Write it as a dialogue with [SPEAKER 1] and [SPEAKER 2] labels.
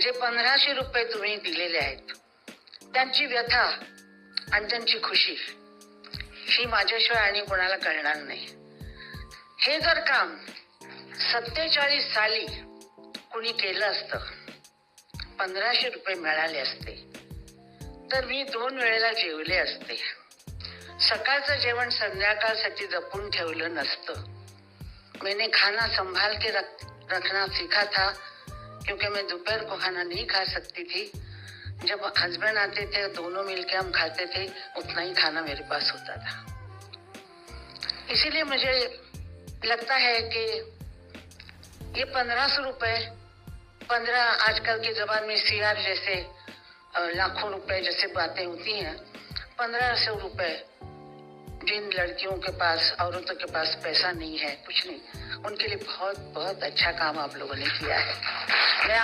[SPEAKER 1] जे पंधराशे रुपये तुम्ही दिलेले आहेत त्यांची व्यथा आणि त्यांची खुशी ही माझ्याशिवाय आणि कोणाला कळणार नाही. हे जर काम सत्तेचाळीस साली कुणी केलं असतं पंधराशे रुपये मिळाले असते तर मी दोन वेळेला जेवले असते. सकाळचं जेवण संध्याकाळसाठी जपून ठेवलं नसतं. मैंने खाना संभाल के रख, रखना सीखा था क्योंकि मैं दोपहर को खाना नहीं खा सकती थी। जब हस्बैंड आते थे, दोनों मिलके हम खाते थे, उतना ही खाना मेरे पास होता था। इसीलिए मुझे लगता है कि ये पंद्रह सौ रुपए, पंद्रह आजकल के जमाने में सीआर जैसे लाखों रुपए जैसे बातें होती हैं, पंद्रह सौ रुपए जिन लड़कियों के पास, औरतों के पास पैसा नहीं है, कुछ नहीं। उनके लिए बहुत बहुत अच्छा काम आप लोगों ने किया है। मैं